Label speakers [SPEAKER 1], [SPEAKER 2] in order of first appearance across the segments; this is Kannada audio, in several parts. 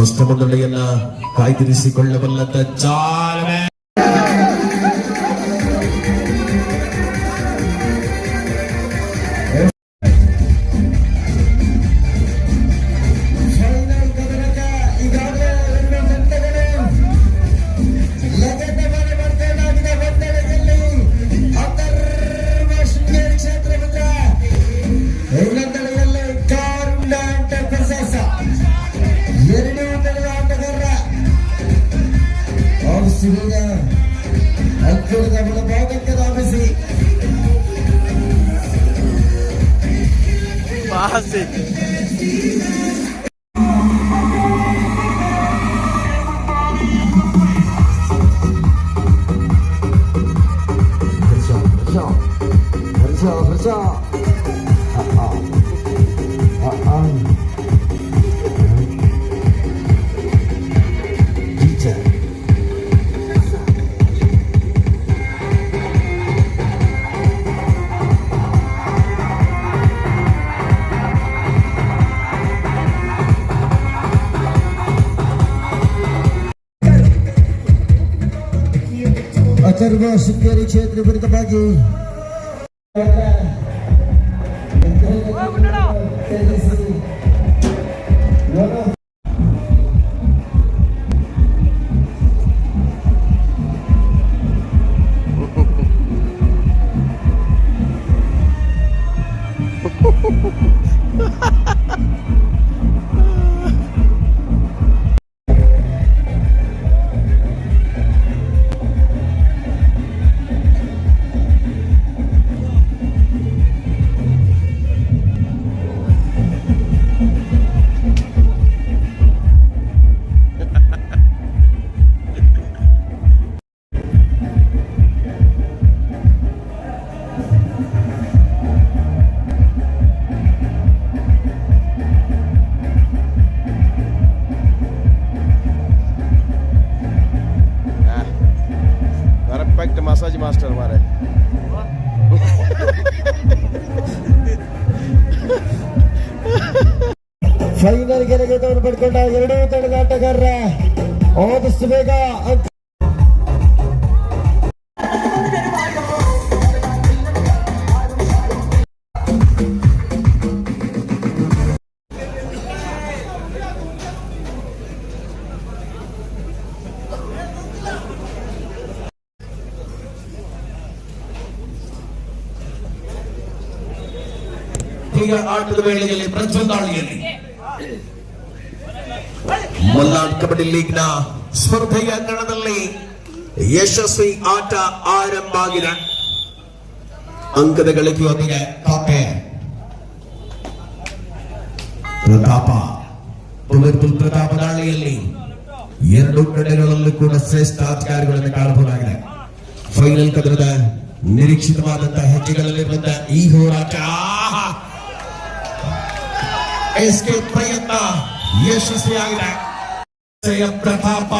[SPEAKER 1] ಸ್ವಸ್ಥ ಮಂಡಳಿಯನ್ನ ಕಾಯ್ದಿರಿಸಿಕೊಳ್ಳಬಲ್ಲಂತ ಚಾಲನೆ
[SPEAKER 2] ಅಥರ್ವ ಶೃಂಗೇರಿ ಕ್ಷೇತ್ರ ವಿರುದ್ಧವಾಗಿ
[SPEAKER 3] Perfect
[SPEAKER 1] ഓഗസ്റ്റ് വേഗ ആട്ടുവേളയിലെ ಮಲ್ನಾಡ್ ಕಬಡ್ಡಿ ಲೀಗ್ನ ಸ್ಪರ್ಧೆಯ ಅಂಗಣದಲ್ಲಿ ಯಶಸ್ವಿ ಆಟ ಆರಂಭ ಆಗಿದೆ ಅಂಕದ ಗಳಿಕೆಯೊಂದಿಗೆ ಕಾಪೆ ಪ್ರತಾಪ ಪುನರ್ಪುಲ್ ಪ್ರತಾಪ ದಾಳಿಯಲ್ಲಿ ಎರಡು ಕಡೆಗಳಲ್ಲೂ ಕೂಡ ಶ್ರೇಷ್ಠ ಅಧಿಕಾರಿಗಳನ್ನು ಕಾಣಬಹುದಾಗಿದೆ ಫೈನಲ್ ಕದನದ ನಿರೀಕ್ಷಿತವಾದಂತಹ ಹೆಜ್ಜೆಗಳಲ್ಲಿ ಬಂದ ಈ ಹೋರಾಟ ಆಹಾ! ಎಸ್ಕೆ ಪ್ರಯತ್ನ ಯಶಸ್ವಿಯಾಗಿದೆ ಜಯ ಪ್ರತಾಪ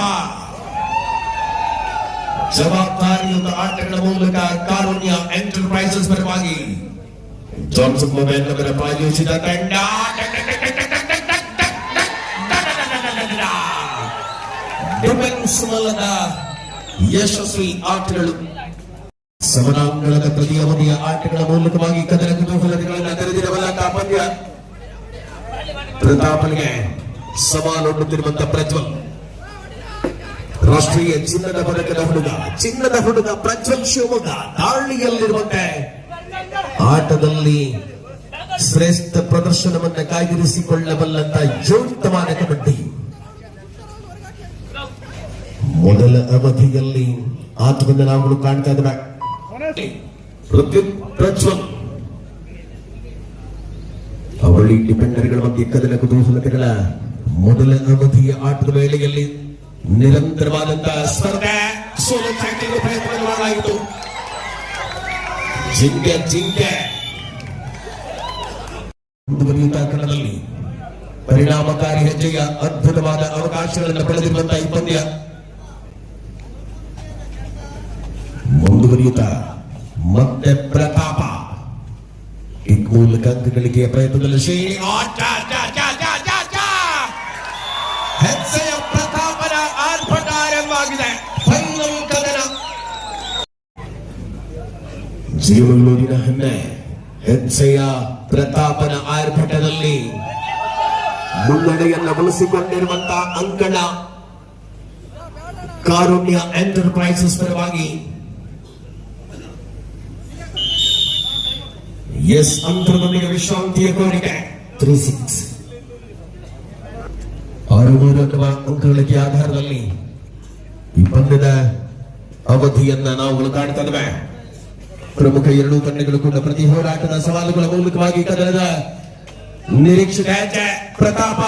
[SPEAKER 1] ಜವಾಬ್ದಾರಿಯುತ ಆಟಗಳ ಮೂಲಕ ಕಾರುಣ್ಯ ಎಂಟರ್ಪ್ರೈಸಸ್ ಪರವಾಗಿ ಜಾನ್ಸನ್ ಮೊಬೈಲ್ ನಗರ ಪ್ರಾಯೋಜಿತ ತಂಡ ಡಿಫೆನ್ಸ್ ಮೂಲಕ ಯಶಸ್ವಿ ಆಟಗಳು ಸಮರಾಂಗಣದ ಪ್ರತಿ ಅವಧಿಯ ಆಟಗಳ ಮೂಲಕವಾಗಿ ಕದನ ಕುತೂಹಲತೆಗಳನ್ನು ತೆರೆದಿರಬಲ್ಲ ಪಂದ್ಯ ಪ್ರತಾಪನಿಗೆ ಸವಾಲೊಡ್ಡುತ್ತಿರುವಂತ ಪ್ರಜ್ವಲ್. ರಾಷ್ಟ್ರೀಯ ಚಿನ್ನದ ಪದಕದ ಹುಡುಗ, ಚಿನ್ನದ ಹುಡುಗ ಪ್ರಜ್ವಲ್ ಶಿವಮೊಗ್ಗ, ದಾಳಿಯಲ್ಲಿರುವಂತೆ ಆಟದಲ್ಲಿ ಶ್ರೇಷ್ಠ ಪ್ರದರ್ಶನವನ್ನ ಕಾಯ್ದಿರಿಸಿಕೊಳ್ಳಬಲ್ಲಂತ ಯೋಕ್ತವಾದ ಕಬಡ್ಡಿ. ಮೊದಲ ಅವಧಿಯಲ್ಲಿ ಆತ್ಮದ ನಾವು ಕಾಣ್ತಾ ಪ್ರತ್ಯುತ್ ಪ್ರಜ್ವಲ್. ಅವಳಿ ಡಿಪೆಂಡರ್ಗಳ ಬಗ್ಗೆ ಕದನ ಕುತೂಹಲತೆಗಳ ಮೊದಲ ಅವಧಿಯ ಆಟದ ವೇಳೆಯಲ್ಲಿ ನಿರಂತರವಾದಂತಹ ಸ್ಪರ್ಧೆ ಸೋಲು ಚಾಟಿಂಗ್ ಪ್ರಯತ್ನ ಮಾಡಲಾಯಿತು ಜಿಂಕೆ ಜಿಂಕೆ. ಮುಂದುವರಿಯುತ್ತಾ ಕಣದಲ್ಲಿ ಪರಿಣಾಮಕಾರಿ ಹೆಜ್ಜೆಯ ಅದ್ಭುತವಾದ ಅವಕಾಶಗಳನ್ನು ಪಡೆದಿರುವಂತಹ ಈ ಪಂದ್ಯ ಮುಂದುವರಿಯುತ್ತಾ ಮತ್ತೆ ಪ್ರತಾಪ. ಮೂಲಕ ಅಂಕಗಳಿಕೆಯ ಪ್ರಯತ್ನದಲ್ಲಿ ಶ್ರೀ
[SPEAKER 3] ಹೆಜ್ಜೆಯ
[SPEAKER 1] ಜೀವಗಳೂರಿನ ಹೆಮ್ಮೆ ಹೆಜ್ಜೆಯ ಪ್ರತಾಪನ ಆರ್ಭಟದಲ್ಲಿ ಮುನ್ನಡೆಯನ್ನು ಉಳಿಸಿಕೊಂಡಿರುವಂತಹ ಅಂಕಣ ಕಾರುಣ್ಯ ಎಂಟರ್ಪ್ರೈಸಸ್ ಪರವಾಗಿ ಎಸ್ ಅಂತರದೊಂದಿಗೆ ವಿಶ್ರಾಂತಿಯ ಕೋರಿಕೆ. ತ್ರೀ ಸಿಕ್ಸ್ ಆರು ಮೂರು ಅಥವಾ ಆಧಾರದಲ್ಲಿ ಈ ಪಂದ್ಯದ ಅವಧಿಯನ್ನ ನಾವು ಕಾಣ್ತಾ ಇದ್ದೇವೆ. ಪ್ರಮುಖ ಎರಡೂ ತಂಡಗಳು ಕೂಡ ಪ್ರತಿ ಹೋರಾಟದ ಸವಾಲುಗಳ ಮೂಲಕವಾಗಿ ಕದನದ ನಿರೀಕ್ಷಿತ ಹೆಜ್ಜೆ ಪ್ರತಾಪ.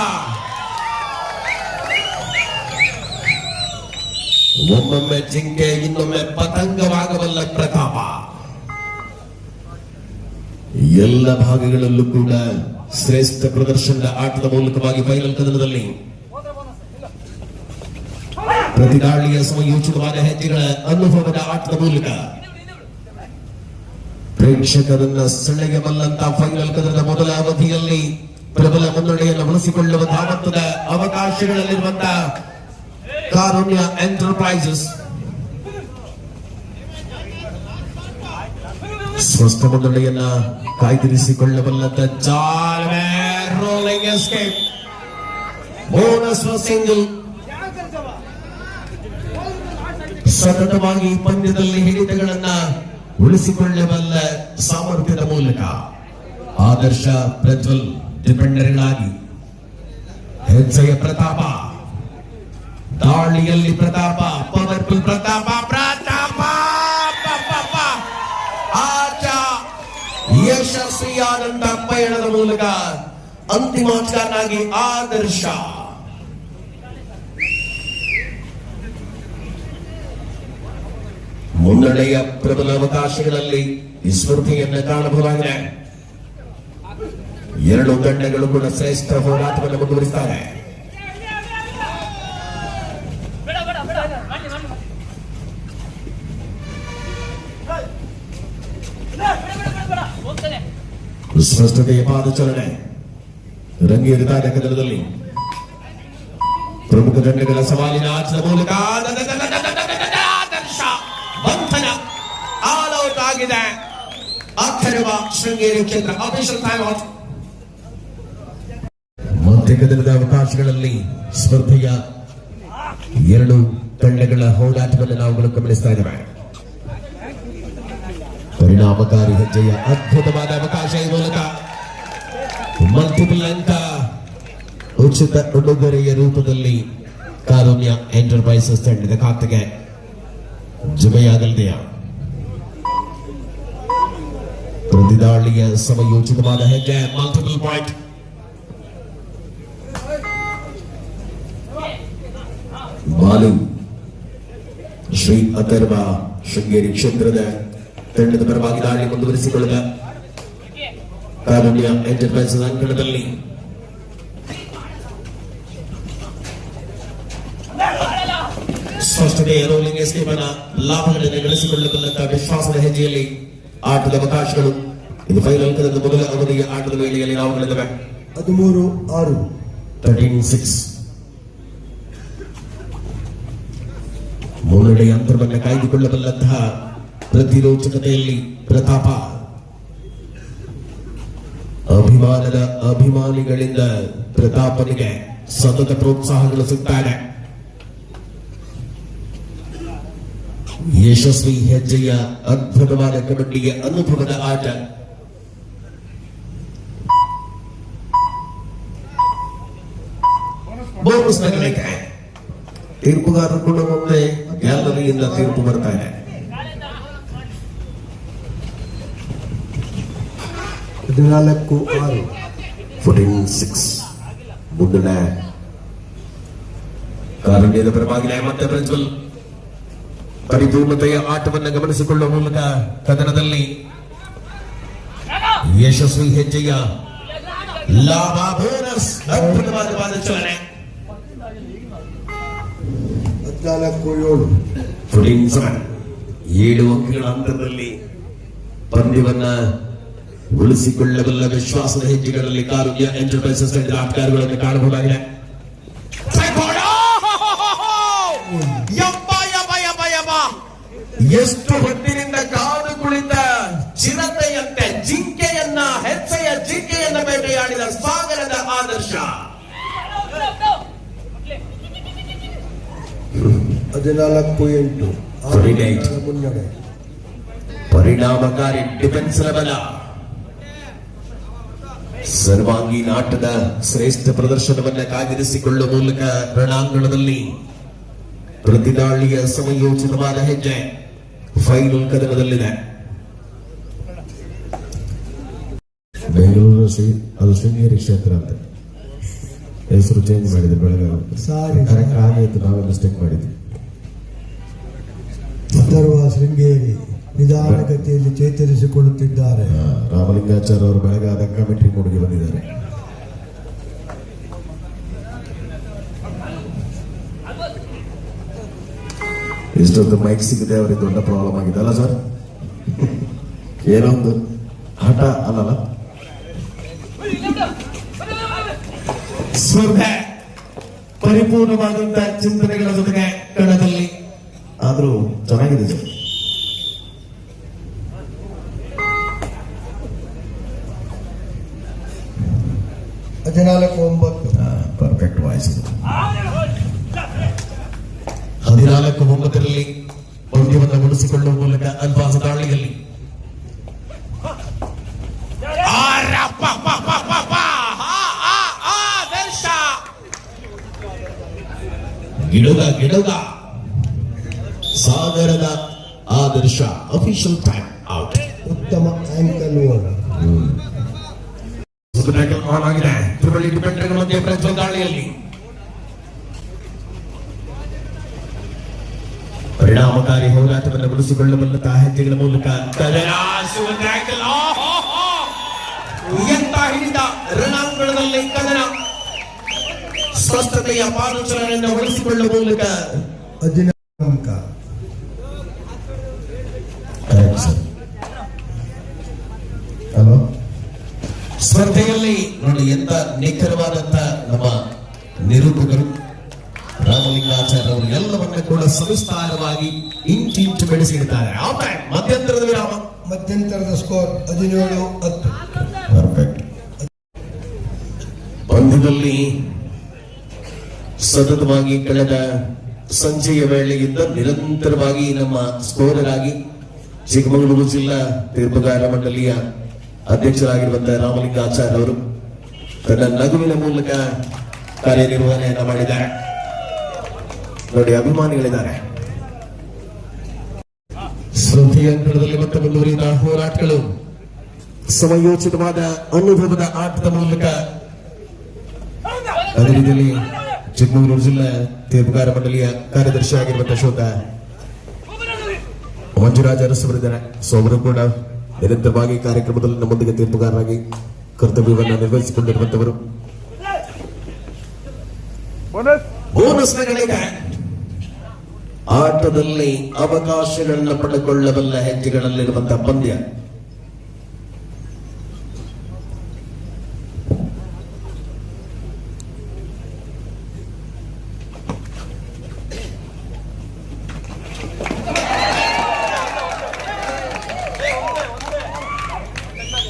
[SPEAKER 1] ಒಮ್ಮೊಮ್ಮೆ ಜಿಂಕೆ, ಇನ್ನೊಮ್ಮೆ ಪತಂಗವಾಗಬಲ್ಲ ಪ್ರತಾಪ. ಎಲ್ಲ ಭಾಗಗಳಲ್ಲೂ ಕೂಡ ಶ್ರೇಷ್ಠ ಪ್ರದರ್ಶನದ ಆಟದ ಮೂಲಕವಾಗಿ ಫೈನಲ್ ಕದನದಲ್ಲಿ ಪ್ರತಿ ದಾಳಿಯ ಸಮಯೋಚಿತವಾದ ಹೆಜ್ಜೆಗಳ ಅನುಭವದ ಆಟದ ಮೂಲಕ ಪ್ರೇಕ್ಷಕರನ್ನ ಸೆಳೆಯಬಲ್ಲಂತ ಫೈನಲ್ ಕದನದ ಮೊದಲ ಅವಧಿಯಲ್ಲಿ ಪ್ರಬಲ ಮುನ್ನಡೆಯನ್ನು ಉಳಿಸಿಕೊಳ್ಳುವ ಧಾವತ್ತದ ಅವಕಾಶಗಳಲ್ಲಿರುವಂತಹ ಕಾರುಣ್ಯ ಎಂಟರ್ಪ್ರೈಸಸ್ ಸ್ಪಷ್ಟ ಮುನ್ನಡೆಯನ್ನ ಕಾಯ್ದಿರಿಸಿಕೊಳ್ಳಬಲ್ಲಂತ ರೋಲಿಂಗ್ ಎಸ್ಕೇಪ್ ಬೋನಸ್ ಸಿಂಗಲ್ ಸತತವಾಗಿ ಪಂದ್ಯದಲ್ಲಿ ಹಿಡಿತಗಳನ್ನ ಉಳಿಸಿಕೊಳ್ಳಬಲ್ಲ ಸಾಮರ್ಥ್ಯದ ಮೂಲಕ ಆದರ್ಶ ಪ್ರಜ್ವಲ್ ಡಿಪೆಂಡರ್ಗಳಾಗಿ ಹೆಜ್ಜೆಯ ಪ್ರತಾಪ, ದಾಳಿಯಲ್ಲಿ ಪ್ರತಾಪ, ಪವರ್ಫುಲ್ ಪ್ರತಾಪ ಪ್ರತಾಪ, ಪಪಪ. ಆಟ ಯಶಸ್ವಿಯಾದಂತ ಪಯಣದ ಮೂಲಕ ಅಂತಿಮಾಚಾರನಾಗಿ ಆದರ್ಶ ಮುನ್ನಡೆಯ ಪ್ರಬಲ ಅವಕಾಶಗಳಲ್ಲಿ ಈ ಸ್ಪರ್ಧೆಯನ್ನ ಕಾಣಬಹುದಾಗಿದೆ. ಎರಡು ತಂಡಗಳು ಕೂಡ ಶ್ರೇಷ್ಠ ಹೋರಾಟವನ್ನು
[SPEAKER 4] ಮುಂದುವರಿಸುತ್ತಾರೆ
[SPEAKER 1] ಸ್ಪಷ್ಟತೆಯ ಪಾದಚಲನೆ ರಂಗೇರಿದ್ದಾರೆ ಕನ್ನಡದಲ್ಲಿ ಪ್ರಮುಖ ತಂಡಗಳ ಸವಾಲಿನ ಆಚರಣೆ ಮೂಲಕ ಆಗಿದೆ. ಅಥರ್ವ ಶೃಂಗೇರಿ ಕೇಂದ್ರ ಆಪರೇಷನ್ ಟೈಮ್ ಔಟ್ ಕದನದ ಅವಕಾಶಗಳಲ್ಲಿ ಸ್ಪರ್ಧೆಯ ಎರಡು ತಂಡಗಳ ಹೋರಾಟವನ್ನು ನಾವು ಗಮನಿಸ್ತಾ ಇದ್ದೇವೆ. ಪರಿಣಾಮಕಾರಿ ಹೆಜ್ಜೆಯ ಅದ್ಭುತವಾದ ಅವಕಾಶ ಈ ಮೂಲಕ. ಮಲ್ಟಿಪಲ್ ಅಂತ ಉಚಿತ ಉಡುಗೊರೆಯ ರೂಪದಲ್ಲಿ ಕಾರುಣ್ಯ ಎಂಟರ್ಪ್ರೈಸಸ್ ತಂಡದ ಖಾತೆಗೆ ಜಮೆಯಾಗಲಿದೆಯಾ ಪ್ರತಿದಾಳಿಯ ಸಮಯೋಚಿತವಾದ ಹೆಜ್ಜೆ multiple point ball. Shri Atharva Sringeri ಕ್ಷೇತ್ರದ ತಂಡದ ಪರವಾಗಿ ದಾಳಿ ಮುಂದುವರಿಸಿಕೊಳ್ಳದ ಕಾರುಣ್ಯ ಎಂಟರ್ಪ್ರೈಸ್ ಅಂಕಣದಲ್ಲಿ. ಸ್ಪಷ್ಟತೆಯ ರೋಲಿಂಗ್ ಎಸ್ಕೇಪನ ಲಾಭಗಳನ್ನು ಗಳಿಸಿಕೊಳ್ಳಬಲ್ಲಂತಹ ವಿಶ್ವಾಸದ ಹೆಜ್ಜೆಯಲ್ಲಿ ಆಟದ ಅವಕಾಶಗಳು. ಇದು ಫೈನಲ್ ಮೊದಲ ಅವಧಿಯ ಆಟದ ವೇಳೆಯಲ್ಲಿ ನಾವು ಗಳಿದ್ದೇವೆ
[SPEAKER 5] ಹದಿಮೂರು ಆರು.
[SPEAKER 1] ತರ್ಟೀನ್ ಸಿಕ್ಸ್ ಮುನ್ನಡೆಯ ಅಂತರವನ್ನು ಕಾಯ್ದುಕೊಳ್ಳಬಲ್ಲಂತಹ ಪ್ರತಿರೋಚಕತೆಯಲ್ಲಿ ಪ್ರತಾಪ. ಅಭಿಮಾನದ ಅಭಿಮಾನಿಗಳಿಂದ ಪ್ರತಾಪನಿಗೆ ಸತತ ಪ್ರೋತ್ಸಾಹಗಳು ಸಿಗ್ತಾರೆ ಯಶಸ್ವಿ ಹೆಜ್ಜೆಯ ಅದ್ಭುತವಾದ ಕಬಡ್ಡಿಯ ಅನುಭವದ ಆಟ. ಬೋನಸ್ ನಗಲಿಕ್ಕೆ. ತೀರ್ಪುಗಾರರು ಕೂಡ ಒಮ್ಮೆ ಗ್ಯಾಲರಿಯಿಂದ ತೀರ್ಪು ಬರ್ತಾ ಇದೆ.
[SPEAKER 5] ಹದಿನಾಲ್ಕು ಆರು.
[SPEAKER 1] ಫೋರ್ಟೀನ್ ಸಿಕ್ಸ್ ಮುಂದಿನ ಕಾರಣ್ಯದ ಪರವಾಗಿಲ್ಲ ಮತ್ತೆ ಪ್ರಜ್ವಲ್ ಪರಿಪೂರ್ಣತೆಯ ಆಟವನ್ನು ಗಮನಿಸಿಕೊಳ್ಳುವ ಮೂಲಕ ಕದನದಲ್ಲಿ ಯಶಸ್ವಿ ಹೆಜ್ಜೆಯ ಲಾಭ ಬೋನಸ್ ಅದ್ಭುತವಾದ ಪಾದಚಲನೆ.
[SPEAKER 5] ಹದಿನಾಲ್ಕು ಏಳು
[SPEAKER 1] ಏಳು ಅಂಕಗಳ ಹಂತದಲ್ಲಿ ಪಂದ್ಯವನ್ನ ಉಳಿಸಿಕೊಳ್ಳಬಲ್ಲ ವಿಶ್ವಾಸದ ಹೆಜ್ಜೆಗಳಲ್ಲಿ ಕಾರುಣ್ಯ ಎಂಟರ್ಪ್ರೈಸಸ್ ಆಟಗಾರಗಳನ್ನು ಕಾಣಬಹುದಾಗಿದೆ. ಎಷ್ಟು ಹೊತ್ತಿನಿಂದ ಕಾದು ಕುಳಿತ ಚಿರತೆಯಂತೆ ಜಿಂಕೆಯನ್ನ
[SPEAKER 5] ಹದಿನಾಲ್ಕು ಎಂಟು. ಮುನ್ನಡೆ.
[SPEAKER 1] ಪರಿಣಾಮಕಾರಿ ಡಿಫೆನ್ಸ್ ಬಲ. ಸರ್ವಾಂಗೀಣ ಆಟದ ಶ್ರೇಷ್ಠ ಪ್ರದರ್ಶನವನ್ನ ಕಾಯ್ದಿರಿಸಿಕೊಳ್ಳುವ ಮೂಲಕ ರಣಾಂಗಣದಲ್ಲಿ ಪ್ರತಿದಾಳಿಯ ಸಮಯೋಚಿತವಾದ ಹೆಜ್ಜೆ ಫೈನಲ್ ಕದನದಲ್ಲಿದೆ.
[SPEAKER 6] ಬೆಂಗಳೂರು ಅದು ಶೃಂಗೇರಿ ಕ್ಷೇತ್ರ ಅಂತ. ಹೆಸರು ಚೇಂಜ್ ಮಾಡಿದ್ರು ಬೆಳಗಾವಿ.
[SPEAKER 5] ಸಾರಿ.
[SPEAKER 6] ಕರೆಕ್ಟ್ ಆಗಿತ್ತು ನಾವೇ ಮಿಸ್ಟೇಕ್ ಮಾಡಿದ್ವಿ.
[SPEAKER 5] ಅಥರ್ವ ಶೃಂಗೇರಿ ನಿಧಾನಗತಿಯಲ್ಲಿ ಚೇತರಿಸಿಕೊಳ್ಳುತ್ತಿದ್ದಾರೆ.
[SPEAKER 6] ರಾಮಲಿಂಗಾಚಾರ್ಯ ಅವರು ಬೆಳಗಾದ ಕಮಿಟಿ ಮೂಡಿಗೆ ಬಂದಿದ್ದಾರೆ. ಇಷ್ಟೊಂದು ಮೈಕ್ ಸಿಗದೆ ಅವರಿಗೆ ದೊಡ್ಡ ಪ್ರಾಬ್ಲಮ್ ಆಗಿದೆ. ಅಲ್ಲ ಸರ್ ಏನೊಂದು? ಹಠ ಅಲ್ಲಲ್ಲ.
[SPEAKER 1] ಸ್ಪರ್ಧೆ. ಪರಿಪೂರ್ಣವಾದಂತಹ ಚಿಂತನೆಗಳ ಜೊತೆಗೆ ಕಣದಲ್ಲಿ
[SPEAKER 6] ಆದ್ರೂ ಚೆನ್ನಾಗಿದೆ ಸರ್.
[SPEAKER 5] ಹದಿನಾಲ್ಕು ಒಂಬತ್ತು.
[SPEAKER 6] ಪರ್ಫೆಕ್ಟ್ ವಾಯ್ಸ್
[SPEAKER 1] ಹದಿನಾಲ್ಕು ಒಂಬತ್ತರಲ್ಲಿ ಪಂದ್ಯವನ್ನು ಉಳಿಸಿಕೊಳ್ಳುವ ಮೂಲಕ ಅಲ್ಪಾಸ ದಾಳಿಯಲ್ಲಿ. ಗಿಡುಗ ಗಿಡುಗ ಸಾಗರದ ಆದರ್ಶ ಅಫಿಷಿಯಲ್ time out.
[SPEAKER 5] ಉತ್ತಮ ಆಂಕಲ್ ಓವರ್
[SPEAKER 1] ಆನ್ ಆಗಿದೆ. ಮಧ್ಯೆ ಪ್ರಜ್ವಲ್ ದಾಳಿಯಲ್ಲಿ. ಪರಿಣಾಮಕಾರಿ ಹೋರಾಟವನ್ನು ಉಳಿಸಿಕೊಳ್ಳಬಲ್ಲಂತಹ ಹೆಜ್ಜೆಗಳ ಮೂಲಕ
[SPEAKER 3] ಕದರಾಸು ಟ್ಯಾಕಲ್ ಓಹೋ
[SPEAKER 1] ಎಂತ ಹಿಡಿದ ರಣಾಂಗಣದಲ್ಲಿ ಕದನ ಸ್ಪಷ್ಟತೆಯ ಉಳಿಸಿಕೊಳ್ಳುವ ಮೂಲಕ
[SPEAKER 5] ಹದಿನಾಲ್ಕು ಅಂಕ
[SPEAKER 6] ಕರೆಕ್ಟ್ ಸರ್ ಹಲೋ
[SPEAKER 1] ಸ್ಪರ್ಧೆಯಲ್ಲಿ ನೋಡಿ ಎಂತ ನಿಖರವಾದಂತ ನಮ್ಮ ನಿರೂಪಕರು ರಾಮಲಿಂಗಾಚಾರ್ಯ ಅವರು ಎಲ್ಲವನ್ನ ಕೂಡ ಸವಿಸ್ತಾರವಾಗಿ ಇಂಚಿಂಚು ಆಮೇಲೆ ಮಧ್ಯಂತರದ ವಿರಾಮ
[SPEAKER 5] ಮಧ್ಯಂತರದ ಸ್ಕೋರ್ ಹದಿನೇಳು ಹತ್ತು.
[SPEAKER 6] ಪರ್ಫೆಕ್ಟ್
[SPEAKER 1] ಪಂದ್ಯದಲ್ಲಿ ಸತತವಾಗಿ ಕಳೆದ ಸಂಜೆಯ ವೇಳೆಯಿಂದ ನಿರಂತರವಾಗಿ ನಮ್ಮ ಸ್ಕೋರರ್ ಆಗಿ ಚಿಕ್ಕಮಗಳೂರು ಜಿಲ್ಲಾ ತೀರ್ಪುಗಾರ ಮಂಡಳಿಯ ಅಧ್ಯಕ್ಷರಾಗಿರುವಂತಹ ರಾಮಲಿಂಗಾಚಾರ್ಯ ಅವರು ತನ್ನ ನಗುವಿನ ಮೂಲಕ ಕಾರ್ಯನಿರ್ವಹಣೆಯನ್ನ ಮಾಡಿದ್ದಾರೆ. ನೋಡಿ ಅಭಿಮಾನಿಗಳಿದ್ದಾರೆ. ಸ್ಪರ್ಧೆಯ ಅಂಕಣದಲ್ಲಿ ಮತ್ತೆ ಮುಂದುವರಿದ ಹೋರಾಟಗಳು. ಸಮಯೋಚಿತವಾದ ಅನುಭವದ ಆಟದ ಮೂಲಕ ಅದೇ ರೀತಿಯಲ್ಲಿ ಚಿಕ್ಕಮಗಳೂರು ಜಿಲ್ಲಾ ತೀರ್ಪುಗಾರ ಮಂಡಳಿಯ ಕಾರ್ಯದರ್ಶಿ ಆಗಿರುವಂತಹ ಶೋಕ ಮಂಜುರಾಜ್ ಅರಸವರಿದ್ದಾರೆ ಸೊ ಅವರು ಕೂಡ ನಿರಂತರವಾಗಿ ಕಾರ್ಯಕ್ರಮದಲ್ಲಿ ನಮ್ಮೊಂದಿಗೆ ತೀರ್ಪುಗಾರರಾಗಿ ಕರ್ತವ್ಯವನ್ನು ನಿರ್ವಹಿಸಿಕೊಂಡಿರುವಂತವರು. ಆಟದಲ್ಲಿ ಅವಕಾಶಗಳನ್ನು ಪಡೆದುಕೊಳ್ಳಬಲ್ಲ ಹೆಜ್ಜೆಗಳಲ್ಲಿರುವಂತಹ ಪಂದ್ಯ.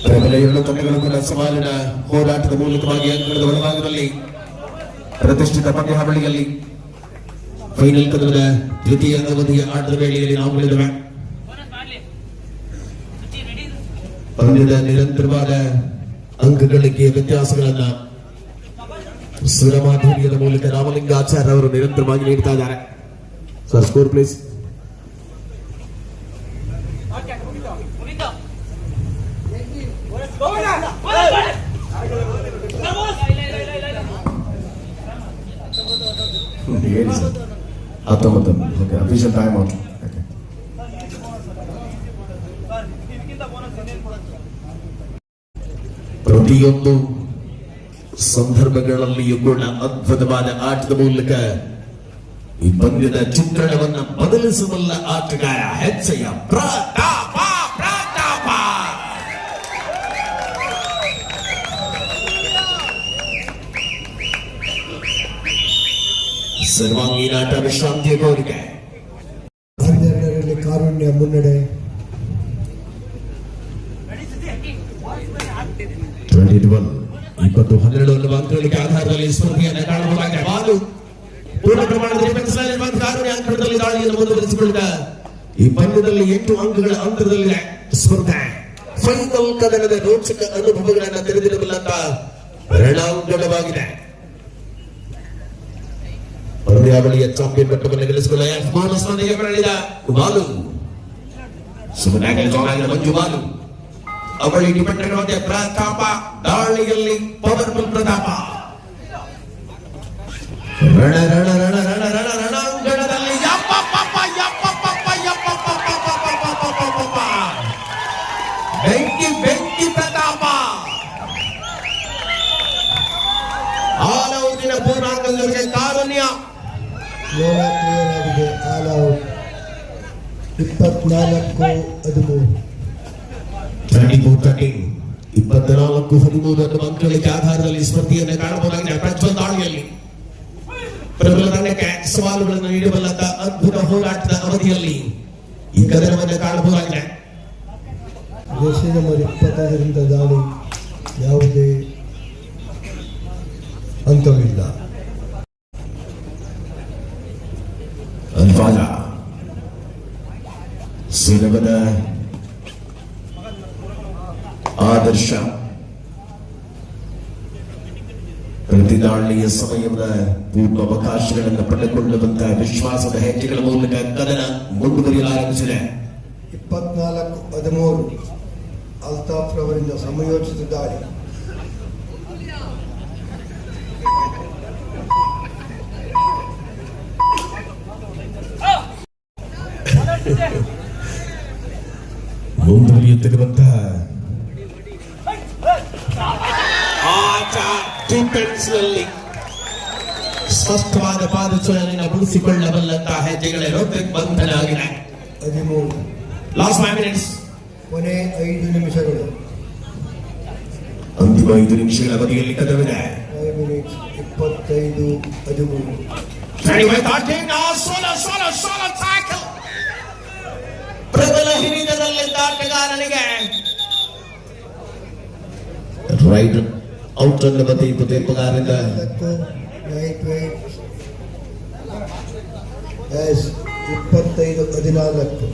[SPEAKER 1] ಪ್ರಬಲ ಎರಡು ತಂಡಗಳು ಕೂಡ ಸವಾಲಿನ ಹೋರಾಟದ ಮೂಲಕವಾಗಿ ಅಂಕಣದ ಒಳಭಾಗದಲ್ಲಿ ಪ್ರತಿಷ್ಠಿತ ಪಂದ್ಯಾವಳಿಯಲ್ಲಿ ಫೈನಲ್ ಕದನದ ದ್ವಿತೀಯ ಅವಧಿಯ ಆಟದ ವೇಳೆಯಲ್ಲಿ ನಾವು ಉಳಿದವೆ
[SPEAKER 4] ಬೋನಸ್ ಮಾಡ್ಲಿ ಸುದ್ದಿ ರೆಡಿ ಇದೆ.
[SPEAKER 1] ಪಂದ್ಯದ ನಿರಂತರವಾದ ಅಂಕಗಳಿಕೆ ವ್ಯತ್ಯಾಸಗಳನ್ನ ಸುರಮಾಧುರ್ಯದ ಮೂಲಕ ರಾಮಲಿಂಗಾಚಾರ್ಯ ಅವರು ನಿರಂತರವಾಗಿ ನೀಡ್ತಾ ಇದ್ದಾರೆ ಸರ್ ಸ್ಕೋರ್ ಪ್ಲೀಸ್
[SPEAKER 6] ಹೇಳಿ ಸರ್ ಹತ್ತೊಂಬತ್ತು ಓಕೆ ಅಫಿಷಿಯಲ್ ಟೈಮ್ ಔಟ್
[SPEAKER 1] ಪ್ರತಿಯೊಂದು ಸಂದರ್ಭಗಳಲ್ಲಿಯೂ ಕೂಡ ಅದ್ಭುತವಾದ ಆಟದ ಮೂಲಕ ಈ ಪಂದ್ಯದ ಚಿತ್ರಣವನ್ನು ಬದಲಿಸಬಲ್ಲ ಆಟಗಾರ ಪ್ರತಾಪ್
[SPEAKER 3] ಪ್ರತಾಪ.
[SPEAKER 1] ಸರ್ವಾಂಗೀಣ ಆಟ ವಿಶ್ರಾಂತಿಯ ಕೋರಿಕೆ
[SPEAKER 5] ಹನ್ನೆರಡರಲ್ಲಿ ಕಾರುಣ್ಯ ಮುನ್ನಡೆ.
[SPEAKER 6] ಟ್ವೆಂಟಿ
[SPEAKER 1] ಇಪ್ಪತ್ತು ಹನ್ನೆರಡು ಅನ್ನುವ ಅಂಕಗಳಿಗೆ ಆಧಾರದಲ್ಲಿ ಸ್ಪರ್ಧೆಯನ್ನು ಕಾಣಬಹುದಾಗಿದೆ. ಬಾಲು ಪೂರ್ಣ ಪ್ರಮಾಣದ ಡಿಫೆನ್ಸ್ ಲೈನ್ ಬಂದ ಕಾರುಣ್ಯ ಅಂಕಣದಲ್ಲಿ ದಾಳಿಯನ್ನು ಮುಂದುವರಿಸಿಕೊಂಡಿದ್ದ ಈ ಪಂದ್ಯದಲ್ಲಿ ಎಂಟು ಅಂಕಗಳ ಅಂತರದಲ್ಲಿದೆ ಸ್ಪರ್ಧೆ. ಫೈನಲ್ ಕದನದ ರೋಚಕ ಅನುಭವಗಳನ್ನು ತೆರೆದಿರಬಲ್ಲಂತ ರಣಾಂಗಣವಾಗಿದೆ. గౌరవావళియ ಚಾಂಪಿಯನ್ ಪಟ್ಟವನ್ನು ಗೆಲ್ಲಿಸಿಕೊಳ್ಳ ಯಜಮಾನ ಸ್ಥಾನಕ್ಕೆ ಬರಲಿದ ಕುಮಾಲು ಸುಮನಾಗಲ ಜೋಮಾನ ಮಂಜುಬಾಲು ಅವಳಿಗೆ ಪಟ್ಟಣದ ಪ್ರತಾಪ ದಾಳಿಯಲ್ಲಿ ಪವರ್ಫುಲ್ ಪ್ರತಾಪ ರಣ ರಣ ರಣ ರಣ ರಣ ರಣಾಂಗಣದಲ್ಲಿ ಯಪ್ಪ ಪಪ್ಪ ಯಪ್ಪ ಪಪ್ಪ ಯಪ್ಪ ಪಪ್ಪ ಪಪ್ಪ ಪಪ್ಪ ಪಪ್ಪ ಬೆಂಕಿ ಬೆಂಕಿ ಪ್ರತಾಪ ಆಲೌದಿನ ಪೂರ್ಣಾಂಗದಲ್ಲಿ
[SPEAKER 5] ಲೋಣ ಕ್ಲಿಯರ್ ಆಲ್ ಔಟ್ ಇಪ್ಪತ್ನಾಲ್ಕು ಹದಿಮೂರು
[SPEAKER 1] ತರ್ಟೀನ್ ಇಪ್ಪತ್ನಾಲ್ಕು ಆಧಾರದಲ್ಲಿ ಸ್ಪರ್ಧೆಯನ್ನು ಕಾಣಬಹುದಾಗಿದೆ. ಪ್ರಜ್ವಲ್ ದಾಳಿಯಲ್ಲಿ. ಪ್ರಬಲ ತಂಡಕ್ಕೆ ಸವಾಲುಗಳನ್ನು ನೀಡಬಲ್ಲಂತ ಅದ್ಭುತ ಹೋರಾಟದ ಅವಧಿಯಲ್ಲಿ ಈ ಕದನವನ್ನು ಕಾಣಬಹುದಾಗಿದೆ.
[SPEAKER 5] ದೇಶದ ನಂಬರ್ ಇಪ್ಪತ್ತೈದರಿಂದ ದಾಳಿ ಯಾವುದೇ ಅಂತವಿಲ್ಲ
[SPEAKER 1] ಅಲ್ಫಾಜ ಸುಲಭದ ಆದರ್ಶ ಪ್ರತಿದಾಳಿಯ ಸಮಯದ ಪೂರ್ವ ಅವಕಾಶಗಳನ್ನು ಪಡೆದುಕೊಳ್ಳುವಂತಹ ವಿಶ್ವಾಸದ ಹೆಜ್ಜೆಗಳ ಮೂಲಕ ಕದನ ಮುಂದುವರಿಯಲಾರಂಭಿಸಿದೆ.
[SPEAKER 5] ಇಪ್ಪತ್ನಾಲ್ಕು ಹದಿಮೂರು ಅಲ್ತಾಫ್ ರವರಿಂದ
[SPEAKER 1] ನಲ್ಲಿ ಸ್ಪಷ್ಟವಾದ ಪಾದಚಲನೆಯನ್ನು ಉಳಿಸಿಕೊಳ್ಳಬಲ್ಲಂತಹ ಹೆಜ್ಜೆಗಳ ರೋಟಕ್ ಬಂಧನ ಆಗಿದೆ
[SPEAKER 5] ಹದಿಮೂರು.
[SPEAKER 1] ಲಾಸ್ಟ್ ಫೈವ್ ಮಿನಿಟ್ಸ್
[SPEAKER 5] ಕೊನೆ ಐದು ನಿಮಿಷಗಳು.
[SPEAKER 1] ಅಂತಿಮ ಐದು ನಿಮಿಷಗಳ ಅವಧಿಯಲ್ಲಿ ಕದವಿದೆ.
[SPEAKER 5] ಇಪ್ಪತ್ತೈದು ಹದಿಮೂರು.
[SPEAKER 1] ಪ್ರಬಲ ಹಿರಿದ ರೈಟ್ ಔಟ್ ಅನ್ನುವ ತೀರ್ಪು ತೀರ್ಪುಗಾರರಿಂದ
[SPEAKER 5] ಅದಕ್ಕೂ ನೈಟ್ ವೈಟ್ ಎಸ್ ಇಪ್ಪತ್ತೈದು ಹದಿನಾಲ್ಕು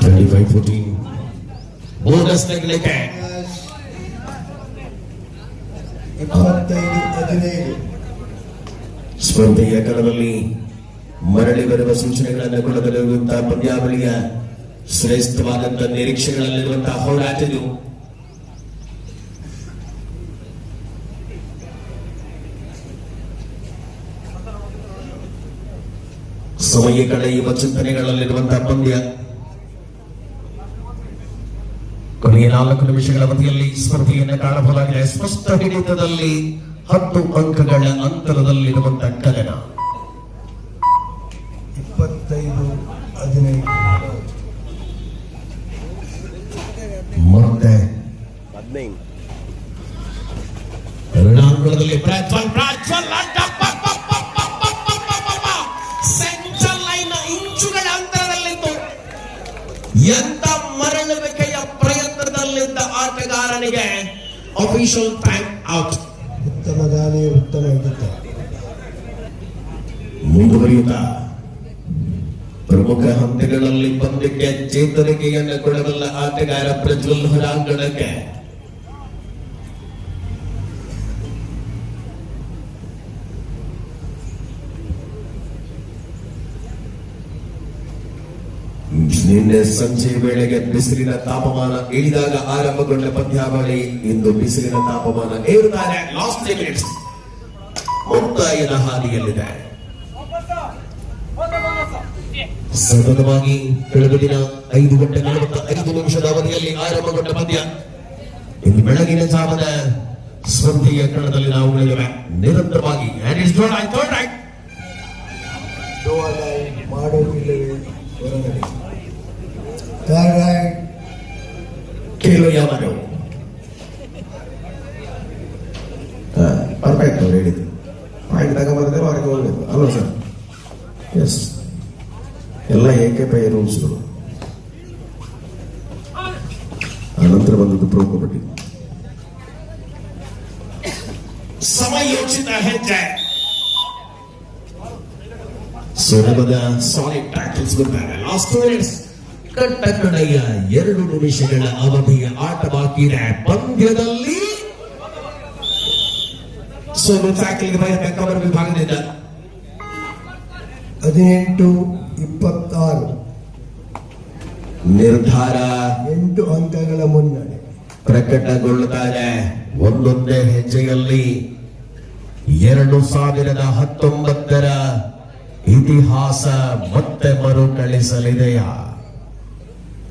[SPEAKER 1] ಟ್ವೆಂಟಿ ಫೈವ್ ಫೋರ್ಟೀನ್ ಬೋನಸ್ ತೆಗಲಿಕ್ಕೆ
[SPEAKER 5] ಎಸ್ ಇಪ್ಪತ್ತೈದು ಹದಿನೈದು
[SPEAKER 1] ಸ್ಪರ್ಧೆಯ ಕಣದಲ್ಲಿ ಮರಳಿ ಬರುವ ಸೂಚನೆಗಳನ್ನು ಕೊಡಬಲ್ಲಿರುವಂತಹ ಪಂದ್ಯಾವಳಿಯ ಶ್ರೇಷ್ಠವಾದಂತಹ ನಿರೀಕ್ಷೆಗಳಲ್ಲಿರುವಂತಹ ಹೋರಾಟದು ಸಮಯ ಕಳೆಯುವ ಚಿಂತನೆಗಳಲ್ಲಿರುವಂತಹ ಪಂದ್ಯ. ಕೊನೆಯ ನಾಲ್ಕು ನಿಮಿಷಗಳ ಅವಧಿಯಲ್ಲಿ ಸ್ಪರ್ಧೆಯನ್ನು ಕಾಣಬಹುದಾಗಿದೆ. ಸ್ಪಷ್ಟ ಹಿಡಿತದಲ್ಲಿ ಹತ್ತು ಅಂಕಗಳ ಅಂತರದಲ್ಲಿರುವಂತಹ ಕದನ. ಅಫಿಷಿಯಲ್ ಟೈಮ್ ಔಟ್
[SPEAKER 5] ಉತ್ತಮ ದಾಳಿ ಉತ್ತಮ ಹಿಡಿತ
[SPEAKER 1] ಮುಂದುವರಿಯುತ್ತಾ ಪ್ರಮುಖ ಹಂತಗಳಲ್ಲಿ ಪಂದ್ಯಕ್ಕೆ ಚೇತರಿಕೆಯನ್ನು ಕೊಡಬಲ್ಲ ಆಟಗಾರ ಪ್ರಜ್ವಲ್ ಹೊರಾಂಗಣಕ್ಕೆ ನಿನ್ನೆ ಸಂಜೆ ವೇಳೆಗೆ ಬಿಸಿಲಿನ ತಾಪಮಾನ ಇಳಿದಾಗ ಆರಂಭಗೊಂಡ ಪಂದ್ಯಾವಳಿ ಇಂದು ಬಿಸಿಲಿನ ತಾಪಮಾನ ಏರುತ್ತಾರೆ. ಲಾಸ್ಟ್ ಮಿನಿಟ್ಸ್ ಮುಕ್ತಾಯದ ಹಾದಿಯಲ್ಲಿದೆ. ಸತತವಾಗಿ ದಿನ ಐದು ಗಂಟೆ ನಲವತ್ತ ಐದು ನಿಮಿಷದ ಅವಧಿಯಲ್ಲಿ ಆರಂಭಗೊಂಡ ಪಂದ್ಯ. ಇಂದು ಬೆಳಗಿನ ಜಾವದ ಸ್ಪರ್ಧೆಯ ಕಣದಲ್ಲಿ ನಾವು ಉಳಿದಿವೆ ನಿರಂತರವಾಗಿ. ಮಾಡೋದಿಲ್ಲವೇ it's
[SPEAKER 5] ಕೆಲವರು ಪರ್ಫೆಕ್ಟ್ ಅವ್ರು ಹೇಳಿದ್ರು ಮಾಹಿತಿ ತಗೊಂಡ್ಬರ್ತಾರೆ
[SPEAKER 1] ಅವ್ರಿಗೆ ಹೋಗ್ಬೇಕು ಅಲ್ವಾ ಸರ್? ಎಸ್
[SPEAKER 6] ಎಲ್ಲ ಏಕೆ ಪೈ ರೂಲ್ಸ್ಗಳು ಆನಂತರ ಬಂದದ್ದು ಪ್ರೋ ಕಬಡ್ಡಿ
[SPEAKER 1] ಸಮಯೋಚಿತ ಹೆಜ್ಜೆ. ಸುಲಭದ ಸಾಲಿಡ್ ಟ್ಯಾಕಲ್ಸ್ ಬಂದಾಗ ಲಾಸ್ಟ್ ಟೂ ಮಿನಿಟ್ಸ್ ಕಟ್ಟ ಕಡೆಯ ಎರಡು ನಿಮಿಷಗಳ ಅವಧಿಯ ಆಟ ಬಾಕಿ ಇದೆ. ಪಂದ್ಯದಲ್ಲಿ ಸೋಲು ಕವರ್ ವಿಭಾಗದಿಂದ.
[SPEAKER 5] ಹದಿನೆಂಟು ಇಪ್ಪತ್ತಾರು.
[SPEAKER 1] ನಿರ್ಧಾರ
[SPEAKER 5] ಎಂಟು ಅಂಕಗಳ ಮುನ್ನಡೆ.
[SPEAKER 1] ಪ್ರಕಟಗೊಳ್ಳುತ್ತಾರೆ ಒಂದೊಂದೇ ಹೆಜ್ಜೆಯಲ್ಲಿ ಎರಡು ಸಾವಿರದ ಹತ್ತೊಂಬತ್ತರ ಇತಿಹಾಸ ಮತ್ತೆ ಮರುಕಳಿಸಲಿದೆಯಾ?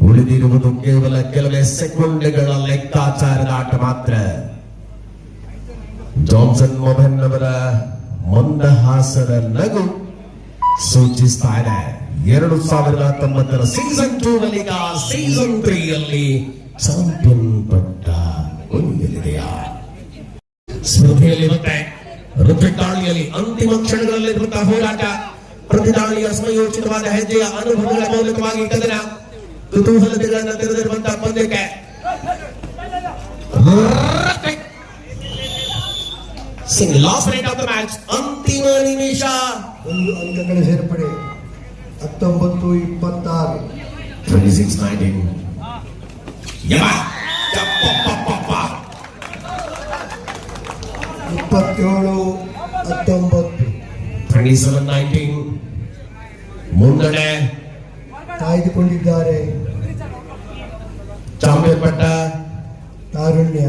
[SPEAKER 1] ಉಳಿದಿರುವುದು ಕೇವಲ ಕೆಲವೇ ಸೆಕೆಂಡ್ಗಳ ಲೆಕ್ಕಾಚಾರದ ಆಟ ಮಾತ್ರ. ಜಾನ್ಸನ್ ಮೊಬೆನ್ ಅವರ ಮಂದಹಾಸದ ನಗು ಸೂಚಿಸ್ತಾ ಇದೆ ಎರಡು ಸಾವಿರದ ಹತ್ತೊಂಬತ್ತರ ಸೀಸನ್ ಟೂ ನಲ್ಲಿ ಸೀಸನ್ ತ್ರೀ ಅಲ್ಲಿ ಚಾಂಪಿಯನ್ ಪಟ್ಟ ಹೊಂದಲಿದೆಯಾ ಸ್ಪರ್ಧೆಯಲ್ಲಿರುತ್ತೆ ಋತುದಾಳಿಯಲ್ಲಿ ಅಂತಿಮ ಕ್ಷಣಗಳಲ್ಲಿ ಹೋರಾಟ. ಪ್ರತಿದಾಳಿಯ ಸಮಯೋಚಿತವಾದ ಹೆಜ್ಜೆಯ ಅನುಭವಗಳ ಮೂಲಕವಾಗಿ ಕದನ ಕುತೂಹಲತೆಗಳನ್ನು ತೆರೆದಿರುವಂತಹ ಪಂದ್ಯಕ್ಕೆ. Last raid of the match ಅಂತಿಮ ನಿಮಿಷ.
[SPEAKER 5] ಒಂದು ಅಂಕಗಳ ಸೇರ್ಪಡೆ. ಹತ್ತೊಂಬತ್ತು ಇಪ್ಪತ್ತಾರು.
[SPEAKER 1] 26-19 ನೈನ್ಟೀನ್ ಯಪ್ಪಪ್ಪಪ್ಪಪ್ಪ.
[SPEAKER 5] ಇಪ್ಪತ್ತೇಳು ಹತ್ತೊಂಬತ್ತು.
[SPEAKER 1] 27-19 ಮುನ್ನಡೆ.
[SPEAKER 5] ಕಾಯ್ದುಕೊಂಡಿದ್ದಾರೆ.
[SPEAKER 1] ಚಾಂಪಿಯನ್ ಪಟ್ಟ
[SPEAKER 5] ತಾರುಣ್ಯ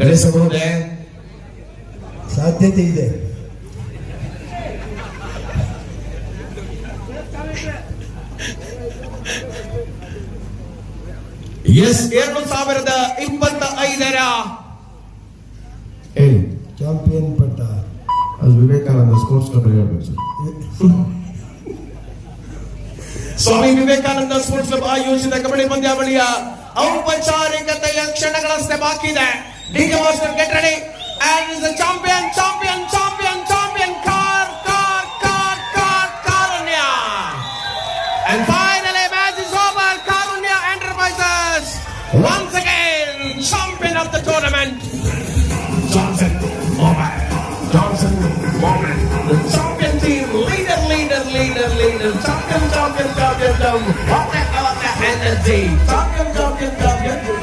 [SPEAKER 1] ಗಳಿಸಬಹುದೇ
[SPEAKER 5] ಸಾಧ್ಯತೆ ಇದೆ.
[SPEAKER 1] ಎಸ್ ಎರಡು ಸಾವಿರದ ಇಪ್ಪತ್ತ ಐದರ
[SPEAKER 6] ಹೇಳಿ
[SPEAKER 5] ಚಾಂಪಿಯನ್ ಪಟ್ಟ.
[SPEAKER 6] ಅದು ವಿವೇಕಾನಂದ ಸ್ಪೋರ್ಟ್ಸ್ ಕ್ಲಬ್ ಹೇಳ್ಬೇಕು sir.
[SPEAKER 1] Swami Vivekananda sports club ಆಯೋಜಿತ ಕಬಡ್ಡಿ ಪಂದ್ಯಾವಳಿಯ ಔಪಚಾರಿಕತೆಯ ಕ್ಷಣಗಳಷ್ಟೇ ಬಾಕಿ ಇದೆ ಡಿಗೆ master get ready and is champion champion champion champion car ಕಾರ್ ಕಾರ್ car Karunya And finally, match is over. Karunya Enterprises once again champion of the tournament. Johnson Moment. Johnson Moment. The champion team, leader, leader, leader, leader, champion, champion, champion, energy. Talking, talking, talking.